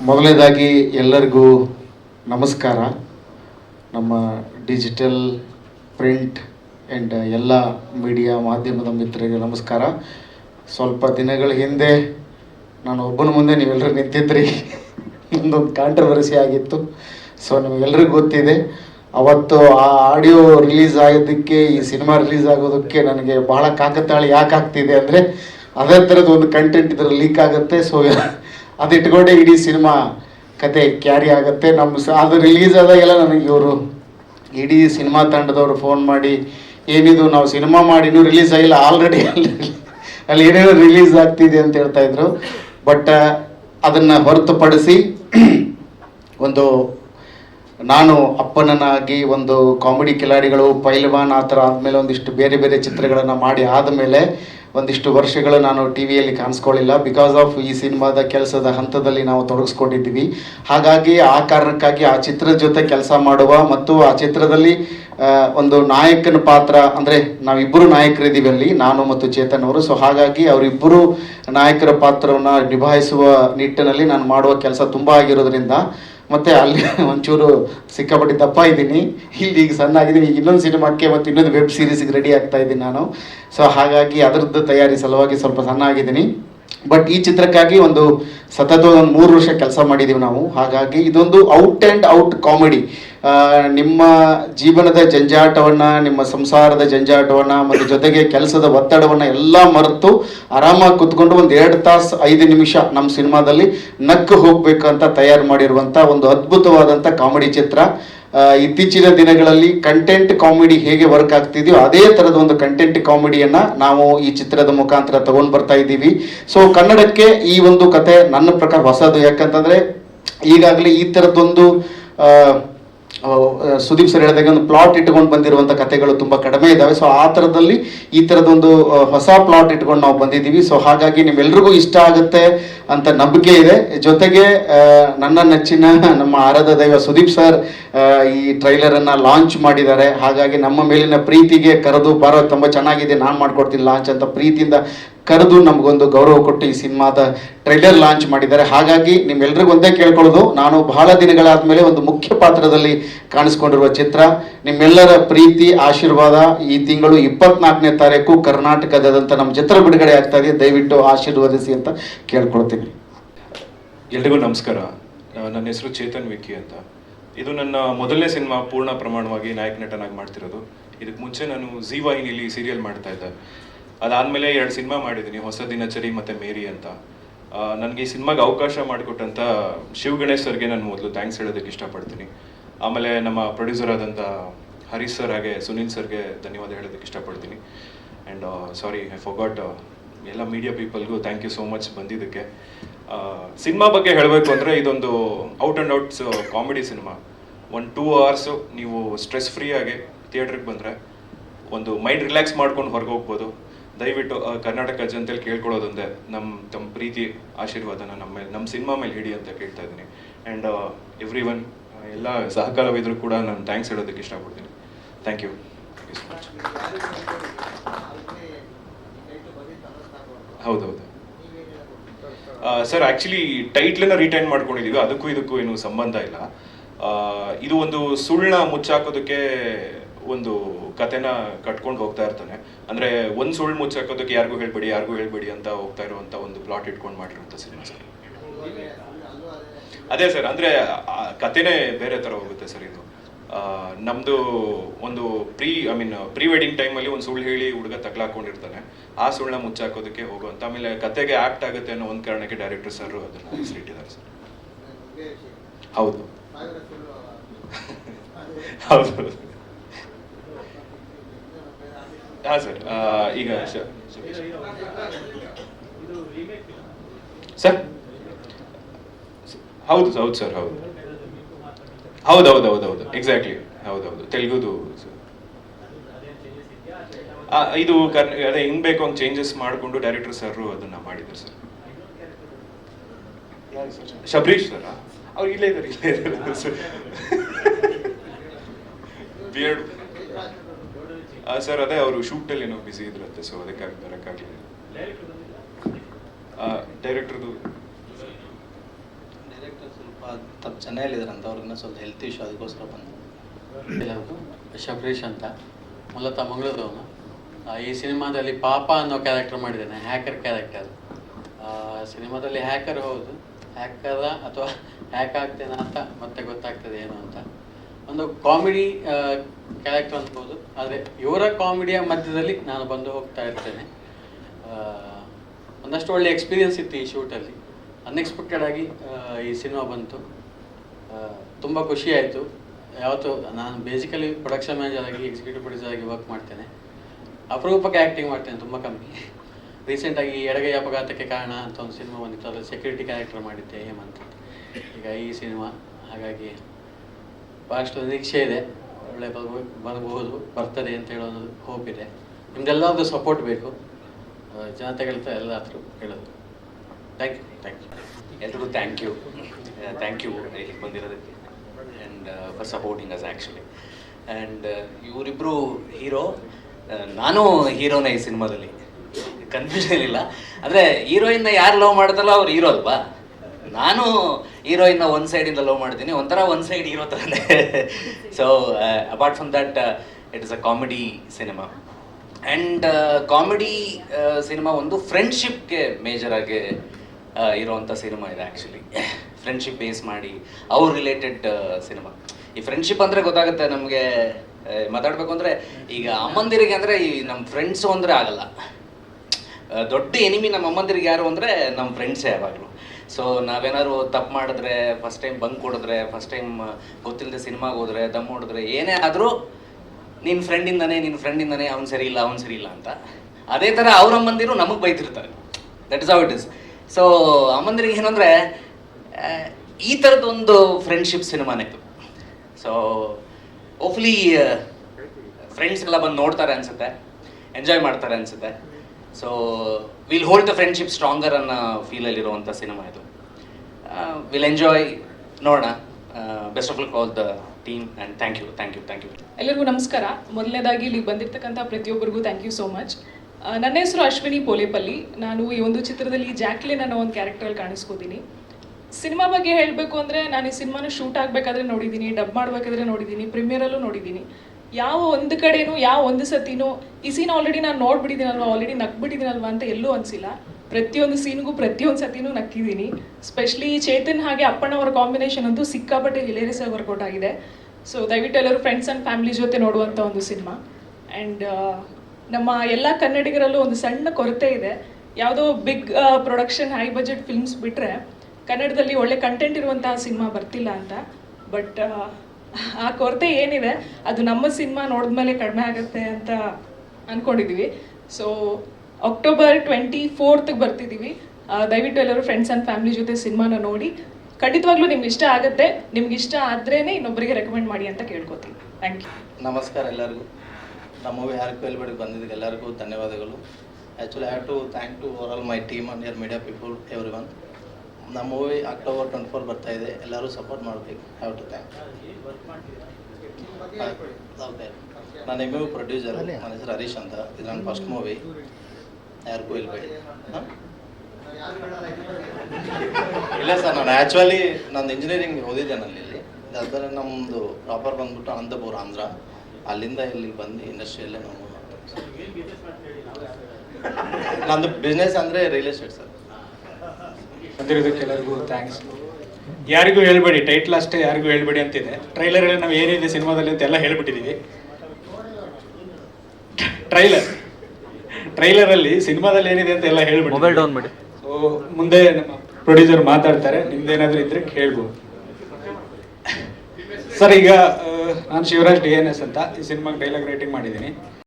ಮೊದಲನೇದಾಗಿ ಎಲ್ಲರಿಗೂ ನಮಸ್ಕಾರ. ನಮ್ಮ ಡಿಜಿಟಲ್ ಪ್ರಿಂಟ್ ಆ್ಯಂಡ್ ಎಲ್ಲ ಮೀಡಿಯಾ ಮಾಧ್ಯಮದ ಮಿತ್ರರಿಗೆ ನಮಸ್ಕಾರ. ಸ್ವಲ್ಪ ದಿನಗಳ ಹಿಂದೆ ನಾನು ಒಬ್ಬನ ಮುಂದೆ ನೀವೆಲ್ಲರೂ ನಿಂತಿದ್ರಿ. ಒಂದು ಕಾಂಟ್ರವರ್ಸಿ ಆಗಿತ್ತು. ಸೊ ನಿಮಗೆಲ್ಲರಿಗೂ ಗೊತ್ತಿದೆ. ಅವತ್ತು ಆ ಆಡಿಯೋ ರಿಲೀಸ್ ಆಗೋದಕ್ಕೆ, ಈ ಸಿನಿಮಾ ರಿಲೀಸ್ ಆಗೋದಕ್ಕೆ ನನಗೆ ಬಹಳ ಕಾಕತಾಳಿ ಯಾಕೆ ಆಗ್ತಿದೆ ಅಂದರೆ ಅದೇ ಥರದ್ದು ಒಂದು ಕಂಟೆಂಟ್ ಇದರಲ್ಲಿ ಲೀಕ್ ಆಗುತ್ತೆ. ಸೊ ಅದು ಇಟ್ಕೊಂಡೆ ಇಡೀ ಸಿನಿಮಾ ಕತೆ ಕ್ಯಾರಿ ಆಗುತ್ತೆ. ನಮ್ಮ ಅದು ರಿಲೀಸ್ ಆದಾಗೆಲ್ಲ ನನಗೆ ಇವರು ಇಡೀ ಸಿನಿಮಾ ತಂಡದವರು ಫೋನ್ ಮಾಡಿ, ಏನಿದು ನಾವು ಸಿನಿಮಾ ಮಾಡಿ, ಇನ್ನೂ ರಿಲೀಸ್ ಆಗಿಲ್ಲ ಆಲ್ರೆಡಿ ಅಲ್ಲಿ ಅಲ್ಲಿ ಏನೇನೋ ರಿಲೀಸ್ ಆಗ್ತಿದೆ ಅಂತ ಹೇಳ್ತಾ ಇದ್ರು. ಬಟ್ ಅದನ್ನು ಹೊರತುಪಡಿಸಿ ಒಂದು ನಾನು ಅಪ್ಪನನ್ನಾಗಿ ಒಂದು ಕಾಮಿಡಿ ಕಿಲಾಡಿಗಳು, ಪೈಲ್ವಾನ್ ಆ ಥರ ಆದಮೇಲೆ ಒಂದಿಷ್ಟು ಬೇರೆ ಬೇರೆ ಚಿತ್ರಗಳನ್ನು ಮಾಡಿ ಆದಮೇಲೆ ಒಂದಿಷ್ಟು ವರ್ಷಗಳು ನಾನು ಟಿ ವಿಯಲ್ಲಿ ಕಾಣಿಸ್ಕೊಳ್ಳಿಲ್ಲ. ಬಿಕಾಸ್ ಆಫ್ ಈ ಸಿನಿಮಾದ ಕೆಲಸದ ಹಂತದಲ್ಲಿ ನಾವು ತೊಡಗಿಸ್ಕೊಂಡಿದ್ದೀವಿ. ಹಾಗಾಗಿ ಆ ಕಾರಣಕ್ಕಾಗಿ ಆ ಚಿತ್ರದ ಜೊತೆ ಕೆಲಸ ಮಾಡುವ ಮತ್ತು ಆ ಚಿತ್ರದಲ್ಲಿ ಒಂದು ನಾಯಕನ ಪಾತ್ರ, ಅಂದರೆ ನಾವಿಬ್ಬರು ನಾಯಕರಿದ್ದೀವಿ ಅಲ್ಲಿ, ನಾನು ಮತ್ತು ಚೇತನ್ ಅವರು. ಸೊ ಹಾಗಾಗಿ ಅವರಿಬ್ಬರು ನಾಯಕರ ಪಾತ್ರವನ್ನು ನಿಭಾಯಿಸುವ ನಿಟ್ಟಿನಲ್ಲಿ ನಾನು ಮಾಡುವ ಕೆಲಸ ತುಂಬ ಆಗಿರೋದ್ರಿಂದ ಮತ್ತೆ ಅಲ್ಲಿ ಒಂಚೂರು ಸಿಕ್ಕಾಪಟ್ಟೆ ದಪ್ಪ ಇದ್ದೀನಿ. ಇಲ್ಲಿ ಈಗ ಸಣ್ಣ ಆಗಿದ್ದೀನಿ ಈಗ ಇನ್ನೊಂದು ಸಿನಿಮಾಕ್ಕೆ ಮತ್ತು ಇನ್ನೊಂದು ವೆಬ್ ಸೀರೀಸ್ಗೆ ರೆಡಿ ಆಗ್ತಾ ಇದ್ದೀನಿ ನಾನು. ಸೊ ಹಾಗಾಗಿ ಅದರದ್ದು ತಯಾರಿ ಸಲುವಾಗಿ ಸ್ವಲ್ಪ ಸಣ್ಣ ಆಗಿದ್ದೀನಿ ಬಟ್ ಈ ಚಿತ್ರಕ್ಕಾಗಿ ಒಂದು ಸತತ ಒಂದು ಮೂರು ವರ್ಷ ಕೆಲಸ ಮಾಡಿದ್ದೀವಿ ನಾವು. ಹಾಗಾಗಿ ಇದೊಂದು ಔಟ್ ಆ್ಯಂಡ್ ಔಟ್ ಕಾಮಿಡಿ ನಿಮ್ಮ ಜೀವನದ ಜಂಜಾಟವನ್ನು, ನಿಮ್ಮ ಸಂಸಾರದ ಜಂಜಾಟವನ್ನು ಮತ್ತು ಜೊತೆಗೆ ಕೆಲಸದ ಒತ್ತಡವನ್ನು ಎಲ್ಲ ಮರೆತು ಆರಾಮಾಗಿ ಕುತ್ಕೊಂಡು ಒಂದು ಎರಡು ತಾಸು ಐದು ನಿಮಿಷ ನಮ್ಮ ಸಿನಿಮಾದಲ್ಲಿ ನಕ್ಕು ಅಂತ ತಯಾರು ಮಾಡಿರುವಂಥ ಒಂದು ಅದ್ಭುತವಾದಂಥ ಕಾಮಿಡಿ ಚಿತ್ರ. ಇತ್ತೀಚಿನ ದಿನಗಳಲ್ಲಿ ಕಂಟೆಂಟ್ ಕಾಮಿಡಿ ಹೇಗೆ ವರ್ಕ್ ಆಗ್ತಿದೆಯೋ ಅದೇ ಥರದ ಒಂದು ಕಂಟೆಂಟ್ ಕಾಮಿಡಿಯನ್ನ ನಾವು ಈ ಚಿತ್ರದ ಮುಖಾಂತರ ತಗೊಂಡು ಬರ್ತಾ ಇದ್ದೀವಿ. ಸೊ ಕನ್ನಡಕ್ಕೆ ಈ ಒಂದು ಕತೆ ನನ್ನ ಪ್ರಕಾರ ಹೊಸದು. ಯಾಕಂತಂದ್ರೆ ಈಗಾಗಲೇ ಈ ಥರದ್ದೊಂದು ಆ, ಆ, ಸುದೀಪ್ ಸರ್ ಹೇಳಿದಾಗ ಒಂದು ಪ್ಲಾಟ್ ಇಟ್ಕೊಂಡು ಬಂದಿರುವಂಥ ಕಥೆಗಳು ತುಂಬ ಕಡಿಮೆ ಇದ್ದಾವೆ ಸೊ ಆ ಥರದಲ್ಲಿ ಈ ಥರದೊಂದು ಹೊಸ ಪ್ಲಾಟ್ ಇಟ್ಕೊಂಡು ನಾವು ಬಂದಿದ್ದೀವಿ. ಸೊ ಹಾಗಾಗಿ ನಿಮ್ಮೆಲ್ರಿಗೂ ಇಷ್ಟ ಆಗುತ್ತೆ ಅಂತ ನಂಬಿಕೆ ಇದೆ. ಜೊತೆಗೆ ನನ್ನ ನೆಚ್ಚಿನ ನಮ್ಮ ಆರಾಧ ದೈವ ಸುದೀಪ್ ಸರ್ ಈ ಟ್ರೈಲರನ್ನು ಲಾಂಚ್ ಮಾಡಿದ್ದಾರೆ. ಹಾಗಾಗಿ ನಮ್ಮ ಮೇಲಿನ ಪ್ರೀತಿಗೆ ಕರೆದು ಬರೋದು ತುಂಬ ಚೆನ್ನಾಗಿದೆ. ನಾನು ಮಾಡ್ಕೊಡ್ತೀನಿ ಲಾಂಚ್ ಅಂತ ಪ್ರೀತಿಯಿಂದ ಕರೆದು ನಮಗೊಂದು ಗೌರವ ಕೊಟ್ಟು ಈ ಸಿನಿಮಾದ ಟ್ರೈಲರ್ ಲಾಂಚ್ ಮಾಡಿದ್ದಾರೆ. ಹಾಗಾಗಿ ನಿಮ್ಮೆಲ್ಲರಿಗೂ ಒಂದೇ ಕೇಳ್ಕೊಳ್ಳೋದು, ನಾನು ಬಹಳ ದಿನಗಳಾದ ಮೇಲೆ ಒಂದು ಮುಖ್ಯ ಪಾತ್ರದಲ್ಲಿ ಕಾಣಿಸ್ಕೊಂಡಿರುವ ಚಿತ್ರ. ನಿಮ್ಮೆಲ್ಲರ ಪ್ರೀತಿ, ಆಶೀರ್ವಾದ ಈ ತಿಂಗಳು ಇಪ್ಪತ್ನಾಲ್ಕನೇ ತಾರೀಕು ಕರ್ನಾಟಕದಾದಂಥ ನಮ್ಮ ಚಿತ್ರ ಬಿಡುಗಡೆ ಆಗ್ತಾ ಇದೆ. ದಯವಿಟ್ಟು ಆಶೀರ್ವದಿಸಿ ಅಂತ ಕೇಳ್ಕೊಳ್ತೀನಿ. ಎಲ್ರಿಗೂ ನಮಸ್ಕಾರ. ನನ್ನ ಹೆಸರು ಚೇತನ್ ವಿಕ್ಕಿ ಅಂತ. ಇದು ನನ್ನ ಮೊದಲನೇ ಸಿನಿಮಾ ಪೂರ್ಣ ಪ್ರಮಾಣವಾಗಿ ನಾಯಕ ನಟನಾಗಿ ಮಾಡ್ತಿರೋದು. ಇದಕ್ಕೆ ಮುಂಚೆ ನಾನು ಝೀ ವಾಹಿನಿಲಿ ಸೀರಿಯಲ್ ಮಾಡ್ತಾ ಇದ್ದೆ. ಅದಾದಮೇಲೆ ಎರಡು ಸಿನಿಮಾ ಮಾಡಿದ್ದೀನಿ, ಹೊಸ ದಿನಚರಿ ಮತ್ತು ಮೇರಿ ಅಂತ. ನನಗೆ ಈ ಸಿನಿಮಾಗೆ ಅವಕಾಶ ಮಾಡಿಕೊಟ್ಟಂಥ ಶಿವ ಗಣೇಶ್ ಸರ್ಗೆ ನಾನು ಮೊದಲು ಥ್ಯಾಂಕ್ಸ್ ಹೇಳೋದಕ್ಕೆ ಇಷ್ಟಪಡ್ತೀನಿ. ಆಮೇಲೆ ನಮ್ಮ ಪ್ರೊಡ್ಯೂಸರ್ ಆದಂಥ ಹರೀಶ್ ಸರ್ ಹಾಗೆ ಸುನೀಲ್ ಸರ್ಗೆ ಧನ್ಯವಾದ ಹೇಳೋದಕ್ಕೆ ಇಷ್ಟಪಡ್ತೀನಿ. ಆ್ಯಂಡ್ ಸಾರಿ ಐ ಫೊಗಾಟ್ ಎಲ್ಲ ಮೀಡಿಯಾ ಪೀಪಲ್ಗೂ ಥ್ಯಾಂಕ್ ಯು ಸೋ ಮಚ್ ಬಂದಿದ್ದಕ್ಕೆ. ಸಿನಿಮಾ ಬಗ್ಗೆ ಹೇಳಬೇಕು ಅಂದರೆ ಇದೊಂದು out and outs comedy cinema. ಒಂದು ಟೂ ಅವರ್ಸು ನೀವು ಸ್ಟ್ರೆಸ್ ಫ್ರೀ ಆಗಿ ಥಿಯೇಟ್ರಿಗೆ ಬಂದರೆ ಒಂದು ಮೈಂಡ್ ರಿಲ್ಯಾಕ್ಸ್ ಮಾಡ್ಕೊಂಡು ಹೊರಗೆ ಹೋಗ್ಬೋದು. ದಯವಿಟ್ಟು ಕರ್ನಾಟಕ ಜನತೆಯಲ್ಲಿ ಕೇಳ್ಕೊಳ್ಳೋದೊಂದೇ ನಮ್ಮ ತಮ್ಮ ಪ್ರೀತಿ ಆಶೀರ್ವಾದನ ನಮ್ಮ ಮೇಲೆ ನಮ್ಮ ಸಿನಿಮಾ ಮೇಲೆ ಹಿಡಿ ಅಂತ ಕೇಳ್ತಾ ಇದ್ದೀನಿ. ಆ್ಯಂಡ್ ಎವ್ರಿ ಒನ್ ಎಲ್ಲ ಸಹಕಾರವಿದ್ರು ಕೂಡ ನಾನು ಥ್ಯಾಂಕ್ಸ್ ಹೇಳೋದಕ್ಕೆ ಇಷ್ಟಪಡ್ತೀನಿ. ಥ್ಯಾಂಕ್ ಯು ಮಚ್ ಹೌದೌದು. ಸರ್ ಆ್ಯಕ್ಚುಲಿ ಟೈಟ್ಲನ್ನ ರಿಟೈನ್ ಮಾಡ್ಕೊಂಡಿದ್ದೀವಿ ಅದಕ್ಕೂ ಇದಕ್ಕೂ ಏನು ಸಂಬಂಧ ಇಲ್ಲ. ಇದು ಒಂದು ಸುಳ್ಳನ್ನ ಮುಚ್ಚಾಕೋದಕ್ಕೆ ಒಂದು ಕತೆನ ಕಟ್ಕೊಂಡು ಹೋಗ್ತಾ ಇರ್ತಾನೆ. ಅಂದ್ರೆ ಒಂದು ಸುಳ್ಳು ಮುಚ್ಚಾಕೋದಕ್ಕೆ ಯಾರಿಗೂ ಹೇಳ್ಬೇಡಿ ಯಾರಿಗೂ ಹೇಳ್ಬೇಡಿ ಅಂತ ಹೋಗ್ತಾ ಇರುವಂತ ಒಂದು ಪ್ಲಾಟ್ ಇಟ್ಕೊಂಡು ಮಾಡಿರುವಂತ ಸಿನಿಮಾ ಸರ್. ಅದೇ ಸರ್ ಅಂದ್ರೆ ಆ ಕತೆನೇ ಬೇರೆ ತರ ಹೋಗುತ್ತೆ ಸರ್ ಇದು. ನಮ್ದು ಒಂದು pre I mean pre wedding ಟೈಮಲ್ಲಿ ಒಂದು ಸುಳ್ಳು ಹೇಳಿ ಹುಡುಗ ತಗ್ಲಾಕೊಂಡಿರ್ತಾನೆ ಆ ಸುಳ್ಳನ್ನ ಮುಚ್ಚಾಕೋದಕ್ಕೆ ಹೋಗುವಂತ ಆಮೇಲೆ ಕತೆಗೆ ಆಕ್ಟ್ ಆಗುತ್ತೆ ಅನ್ನೋ ಒಂದು ಕಾರಣಕ್ಕೆ ಡೈರೆಕ್ಟರ್ ಸರ್ ಅದನ್ನ ಹೆಸರಿಟ್ಟಿದ್ದಾರೆ ಸರ್. ಹೌದು. ಹೌದು. ಹಾ ಸರ್ ಈಗ ಶ- ಸರ್? ಹೌದು ಹೌದು ಸರ್, ಹೌದು. ಹೌದು ಹೌದು ಹೌದು ಹೌದು. ಎಕ್ಸಾಕ್ಟ್ಲಿ ಹೌದು ತೆಲುಗುದು ಇದು ಕರ್, ಅದೇ ಹೆಂಗ್ ಬೇಕು ಹಂಗೆ ಚೇಂಜಸ್ ಮಾಡಿಕೊಂಡು ಡೈರೆಕ್ಟರ್ ಸರ್ ಅದನ್ನ ಮಾಡಿದ್ರು ಸರ್. ಶಬರೀಶ್ ಸರ್? ಅವ್ರು ಇಲ್ಲೇ ಇದ್ದಾರೆ ಇಲ್ಲೇ ಸರ್. ಬಿಯರ್ಡ್ ಸರ್ ಅದೇ ಅವರು ಶೂಟಲ್ಲಿ ಏನೋ ಬಿಸಿ ಇದ್ರಂತೆ ಸೊ ಅದಕ್ಕಾಗಿ ಬರೋಕ್ಕಾಗಲಿಲ್ಲ. ಡೈರೆಕ್ಟರ್ದು ತಪ್ಪು ಚೆನ್ನೈಯಲ್ಲಿದ್ದಾರಂತ ಅವ್ರಿಗಿನ್ನ ಸ್ವಲ್ಪ ಹೆಲ್ತ್ ಇಶ್ಯೂ ಅದಕ್ಕೋಸ್ಕರ ಬಂದು. ಎಲ್ಲರಿಗೂ ಶಬರೀಶ್ ಅಂತ. ಮೂಲತಃ ಮಂಗಳೂರವನು. ಆ, ಈ ಸಿನಿಮಾದಲ್ಲಿ ಪಾಪ ಅನ್ನೋ ಕ್ಯಾರೆಕ್ಟರ್ ಮಾಡಿದ್ದೇನೆ ಹ್ಯಾಕರ್ ಕ್ಯಾರೆಕ್ಟರ್ ಸಿನಿಮಾದಲ್ಲಿ ಹ್ಯಾಕರ್ ಹೌದು. ಹ್ಯಾಕರ ಅಥವಾ ಹ್ಯಾಕ್ ಆಗ್ತೇನೆ ಅಂತ ಮತ್ತೆ ಗೊತ್ತಾಗ್ತದೆ ಏನು ಅಂತ. ಒಂದು ಕಾಮಿಡಿ ಕ್ಯಾರೆಕ್ಟರ್ ಅನ್ಬೋದು. ಆದರೆ ಇವರ ಕಾಮಿಡಿಯ ಮಧ್ಯದಲ್ಲಿ ನಾನು ಬಂದು ಹೋಗ್ತಾ ಇರ್ತೇನೆ. ಒಂದಷ್ಟು ಒಳ್ಳೆ ಎಕ್ಸ್ಪೀರಿಯನ್ಸ್ ಇತ್ತು ಈ ಶೂಟಲ್ಲಿ ಅನ್ಎಕ್ಸ್ಪೆಕ್ಟೆಡ್ ಆಗಿ ಈ ಸಿನಿಮಾ ಬಂತು. ತುಂಬ ಖುಷಿ ಆಯಿತು. ಯಾವತ್ತು ನಾನು ಬೇಸಿಕಲಿ ಪ್ರೊಡಕ್ಷನ್ ಮ್ಯಾನೇಜರ್ ಆಗಿ ಎಕ್ಸಿಕ್ಯೂಟಿವ್ ಪ್ರೊಡ್ಯೂಸರ್ ಆಗಿ ವರ್ಕ್ ಮಾಡ್ತೇನೆ. ಅಪರೂಪಕ್ಕೆ ಆ್ಯಕ್ಟಿಂಗ್ ಮಾಡ್ತೇನೆ, ತುಂಬ ಕಮ್ಮಿ. ರೀಸೆಂಟಾಗಿ ಎಡಗೈ ಅಪಘಾತಕ್ಕೆ ಕಾರಣ ಅಂತ ಒಂದು ಸಿನಿಮಾ ಬಂದಿತ್ತು. ಅದರಲ್ಲಿ ಸೆಕ್ಯೂರಿಟಿ ಕ್ಯಾರೆಕ್ಟರ್ ಮಾಡಿದ್ದೆ ಹೇಮಂತ್ ಈಗ ಈ ಸಿನಿಮಾ ಹಾಗಾಗಿ ಭಾಳಷ್ಟು ನಿರೀಕ್ಷೆ ಇದೆ. ಒಳ್ಳೆ ಬರಬಹುದು, ಬರ್ತದೆ ಅಂತ ಹೇಳೋ ಹೋಪ್ ಇದೆ. ನಿಮ್ದೆಲ್ಲರದ್ದು ಸಪೋರ್ಟ್ ಬೇಕು. ಜನತೆಗಳ್ತ ಎಲ್ಲ ಹತ್ರ ಹೇಳೋದು. ಥ್ಯಾಂಕ್ ಯು ಥ್ಯಾಂಕ್ ಯು ಎಲ್ರಿಗೂ ಥ್ಯಾಂಕ್ ಯು ಥ್ಯಾಂಕ್ ಯು ಇಲ್ಲಿಗೆ ಬಂದಿರೋದಕ್ಕೆ. And for supporting us actually and ಇವರಿಬ್ಬರು ಹೀರೋ ನಾನು ಹೀರೋನೇ ಈ ಸಿನಿಮಾದಲ್ಲಿ. ಕನ್ಫ್ಯೂಷನ್ ಇಲ್ಲ ಅಂದರೆ ಹೀರೋಯಿಂದ ಯಾರು ಲವ್ ಮಾಡ್ತಾರಲ್ಲ ಅವ್ರು ಹೀರೋ ಅಲ್ವಾ? ನಾನು ಹೀರೋಯಿನ್ನ ಒಂದು ಸೈಡಿಂದ ಲವ್ ಮಾಡ್ತೀನಿ. ಒಂಥರ ಒನ್ ಸೈಡ್ ಹೀರೋ ಥರನೇ so apart from that it is a comedy cinema and comedy cinema ಒಂದು ಫ್ರೆಂಡ್ಶಿಪ್ಗೆ ಮೇಜರ್ ಆಗಿ ಇರೋವಂಥ ಸಿನಿಮಾ ಇದೆ ಆ್ಯಕ್ಚುಲಿ ಫ್ರೆಂಡ್ಶಿಪ್ ಬೇಸ್ ಮಾಡಿ ಅವ್ರ ರಿಲೇಟೆಡ್ ಸಿನಿಮಾ ಈ ಫ್ರೆಂಡ್ಶಿಪ್ ಅಂದರೆ ಗೊತ್ತಾಗುತ್ತೆ ನಮಗೆ ಮಾತಾಡಬೇಕು ಅಂದರೆ ಈಗ ಅಮ್ಮಂದಿರಿಗೆ ಅಂದರೆ ಈ ನಮ್ಮ ಫ್ರೆಂಡ್ಸು ಅಂದರೆ ಆಗಲ್ಲ. ಆ, ದೊಡ್ಡ ಎನಿಮಿ ನಮ್ಮ ಅಮ್ಮಂದಿರಿಗೆ ಯಾರು ಅಂದರೆ ನಮ್ಮ ಫ್ರೆಂಡ್ಸೇ ಯಾವಾಗಲೂ. ಸೊ ನಾವೇನಾದ್ರು ತಪ್ಪು ಮಾಡಿದ್ರೆ ಫಸ್ಟ್ ಟೈಮ್ ಬಂಕ್ ಕೊಡಿದ್ರೆ ಫಸ್ಟ್ ಟೈಮ್ ಗೊತ್ತಿಲ್ಲದೆ ಸಿನಿಮಾಗೆ ಹೋದ್ರೆ, ದಮ್ ಹೊಡೆದ್ರೆ, ಏನೇ ಆದರೂ ನಿನ್ನ ಫ್ರೆಂಡಿಂದನೇ ನಿನ್ನ ಫ್ರೆಂಡಿಂದನೇ ಅವ್ನು ಸರಿ ಇಲ್ಲ, ಅವ್ನು ಸರಿ ಇಲ್ಲ ಅಂತ. ಅದೇ ಥರ ಅವ್ರ ಅಮ್ಮಂದಿರು ನಮಗೆ ಬೈತಿರ್ತಾರೆ. That is how it is so ಅಮ್ಮಂದಿರಿಗೆ ಏನಂದರೆ ಈ ಥರದ್ದೊಂದು ಫ್ರೆಂಡ್ಶಿಪ್ ಸಿನಿಮಾನೇ. ಸೊ ಹೋಪ್ಲಿ ಫ್ರೆಂಡ್ಸ್ ಎಲ್ಲ ಬಂದು ನೋಡ್ತಾರೆ ಅನ್ಸುತ್ತೆ ಎಂಜಾಯ್ ಮಾಡ್ತಾರೆ ಅನ್ಸುತ್ತೆ. So will hold the friendship stronger ಅನ್ನೋ ಫೀಲಲ್ಲಿರುವಂಥ ಸಿನಿಮಾ ಇದು. ವಿಲ್ ಎಂಜಾಯ್ ನೋಡೋಣ. Best of luck all the team and thank you thank you thank you ಎಲ್ಲರಿಗೂ ನಮಸ್ಕಾರ. ಮೊದಲನೇದಾಗಿ ಇಲ್ಲಿಗೆ ಬಂದಿರತಕ್ಕಂಥ ಪ್ರತಿಯೊಬ್ಬರಿಗೂ ಥ್ಯಾಂಕ್ ಯು ಸೋ ಮಚ್ ನನ್ನ ಹೆಸರು ಅಶ್ವಿನಿ ಪೋಲೆಪಲ್ಲಿ. ನಾನು ಈ ಒಂದು ಚಿತ್ರದಲ್ಲಿ ಜಾಕ್ಲಿನ್ ಅನ್ನೋ ಒಂದು ಕ್ಯಾರೆಕ್ಟರಲ್ಲಿ ಕಾಣಿಸ್ಕೋತೀನಿ. ಸಿನಿಮಾ ಬಗ್ಗೆ ಹೇಳಬೇಕು ಅಂದರೆ ನಾನು ಈ ಸಿನಿಮಾನ ಶೂಟ್ ಆಗಬೇಕಾದ್ರೆ ನೋಡಿದ್ದೀನಿ ಡಬ್ ಮಾಡಬೇಕಾದ್ರೆ ನೋಡಿದ್ದೀನಿ ಪ್ರಿಮಿಯರಲ್ಲೂ ನೋಡಿದ್ದೀನಿ. ಯಾವ ಒಂದು ಕಡೆನೂ, ಯಾವ ಒಂದು ಸತಿನೂ ಈ ಸೀನ್ ಆಲ್ರೆಡಿ ನಾನು ನೋಡ್ಬಿಟ್ಟಿದ್ದೀನಲ್ವಾ ಆಲ್ರೆಡಿ ನಕ್ಬಿಟ್ಟಿದ್ದೀನಲ್ವಾ ಅಂತ ಎಲ್ಲೂ ಅನಿಸಿಲ್ಲ. ಪ್ರತಿಯೊಂದು ಸೀನ್ಗೂ ಪ್ರತಿಯೊಂದು ಸತಿನೂ ನಕ್ಕಿದ್ದೀನಿ. ಸ್ಪೆಷಲಿ ಚೇತನ್ ಹಾಗೆ ಅಪ್ಪಣ್ಣವರ ಕಾಂಬಿನೇಷನ್ ಅಂತೂ ಸಿಕ್ಕಾಪಟ್ಟೆ ಹಿಲೇರಿಯಸ್ ಆಗಿ ವರ್ಕೌಟ್ ಆಗಿದೆ. ಸೊ ದಯವಿಟ್ಟು ಎಲ್ಲರೂ ಫ್ರೆಂಡ್ಸ್ ಆ್ಯಂಡ್ ಫ್ಯಾಮಿಲಿ ಜೊತೆ ನೋಡುವಂಥ ಒಂದು ಸಿನಿಮಾ ಆ್ಯಂಡ್ ನಮ್ಮ ಎಲ್ಲ ಕನ್ನಡಿಗರಲ್ಲೂ ಒಂದು ಸಣ್ಣ ಕೊರತೆ ಇದೆ. ಯಾವುದೋ big production high budget films ಬಿಟ್ಟರೆ ಕನ್ನಡದಲ್ಲಿ ಒಳ್ಳೆ ಕಂಟೆಂಟ್ ಇರುವಂತಹ ಸಿನಿಮಾ ಬರ್ತಿಲ್ಲ ಅಂತ. ಬಟ್ ಆ ಕೊರತೆ ಏನಿದೆ, ಅದು ನಮ್ಮ ಸಿನಿಮಾ ನೋಡಿದ್ಮೇಲೆ ಕಡಿಮೆ ಆಗುತ್ತೆ ಅಂತ ಅಂದ್ಕೊಂಡಿದ್ದೀವಿ ಸೊ ಅಕ್ಟೋಬರ್ ಟ್ವೆಂಟಿ ಫೋರ್ತ್ಗೆ ಬರ್ತಿದ್ದೀವಿ ದಯವಿಟ್ಟು ಎಲ್ಲರೂ ಫ್ರೆಂಡ್ಸ್ ಆ್ಯಂಡ್ ಫ್ಯಾಮಿಲಿ ಜೊತೆ ಸಿನಿಮಾನ ನೋಡಿ. ಖಂಡಿತವಾಗ್ಲೂ ನಿಮ್ಗೆ ಇಷ್ಟ ಆಗುತ್ತೆ. ನಿಮ್ಗೆ ಇಷ್ಟ ಆದ್ರೇ ಇನ್ನೊಬ್ಬರಿಗೆ ರೆಕಮೆಂಡ್ ಮಾಡಿ ಅಂತ ಕೇಳ್ಕೊತೀನಿ ಥ್ಯಾಂಕ್ ಯು ನಮಸ್ಕಾರ ಎಲ್ಲರಿಗೂ. ನಮ್ಮ ಯಾರಿಗೂ ಹೇಳ್ಬೇಡಿ, ಬಂದಿದ್ದಕ್ಕೆ ಎಲ್ಲರಿಗೂ ಧನ್ಯವಾದಗಳು. Actually have to thank to all my team and your media people everyone ನಮ್ಮ ಮೂವಿ ಅಕ್ಟೋಬರ್ ಟ್ವೆಂಟಿ ಫೋರ್ ಬರ್ತಾ ಇದೆ. ಎಲ್ಲರೂ ಸಪೋರ್ಟ್ ಮಾಡಬೇಕು. ಹ್ಯಾವ್ ಟು ಥ್ಯಾಂಕ್ ಓಕೆ ನಾನು ಎಂ ಯು ಪ್ರೊಡ್ಯೂಸರ್ ನನ್ನ ಹೆಸರು ಹರೀಶ್ ಅಂತ. ಇದು ನನ್ನ ಫಸ್ಟ್ ಮೂವಿ ಯಾರಿಗೂ ಇಲ್ಬೇಡಿ ಇಲ್ಲ ಸರ್ ನಾನು ಆ್ಯಕ್ಚುಲಿ ನಾನು ಇಂಜಿನಿಯರಿಂಗ್ ಓದಿದ್ದೆ ನಾನು ಇಲ್ಲಿ ಅದರ ನಮ್ಮದು ಪ್ರಾಪರ್ ಬಂದ್ಬಿಟ್ಟು ಅನಂತಪುರ ಆಂಧ್ರ. ಅಲ್ಲಿಂದ ಇಲ್ಲಿಗೆ ಬಂದು ಇಂಡಸ್ಟ್ರಿಯಲ್ಲೇ ನಾವು. ನಂದು ಬಿಸ್ನೆಸ್ ಅಂದರೆ ರಿಯಲ್ ಎಸ್ಟೇಟ್ ಸರ್. ಬಂದಿರೋದಕ್ಕೆ ಎಲ್ಲರಿಗೂ ಥ್ಯಾಂಕ್ಸ್ ಯಾರಿಗೂ ಹೇಳ್ಬೇಡಿ ಟೈಟ್ಲ್ ಅಷ್ಟೇ ಯಾರಿಗೂ ಹೇಳ್ಬೇಡಿ ಅಂತಿದೆ. ಟ್ರೈಲರಲ್ಲಿ ನಾವು ಏನಿದೆ ಸಿನಿಮಾದಲ್ಲಿ ಅಂತ ಎಲ್ಲ ಹೇಳ್ಬಿಟ್ಟಿದ್ದೀವಿ ಟ್ರೈಲರ್ ಟ್ರೈಲರಲ್ಲಿ ಸಿನಿಮಾದಲ್ಲಿ ಏನಿದೆ ಅಂತ ಎಲ್ಲ ಹೇಳ್ಬಿಟ್ಟು ಮೊಬೈಲ್ ಡೌನ್ ಮಾಡಿ ಸೊ ಮುಂದೆ ನಮ್ಮ ಪ್ರೊಡ್ಯೂಸರ್ ಮಾತಾಡ್ತಾರೆ ನಿಮ್ದೇನಾದ್ರೂ ಇದ್ರೆ ಕೇಳ್ಬೋದು. ಸರ್ ಈಗ ನಾನು ಶಿವರಾಜ್ ಡಿ ಎನ್ ಎಸ್ ಅಂತ ಈ ಸಿನಿಮಾಗೆ ಡೈಲಾಗ್ ರೈಟಿಂಗ್ ಮಾಡಿದ್ದೀನಿ.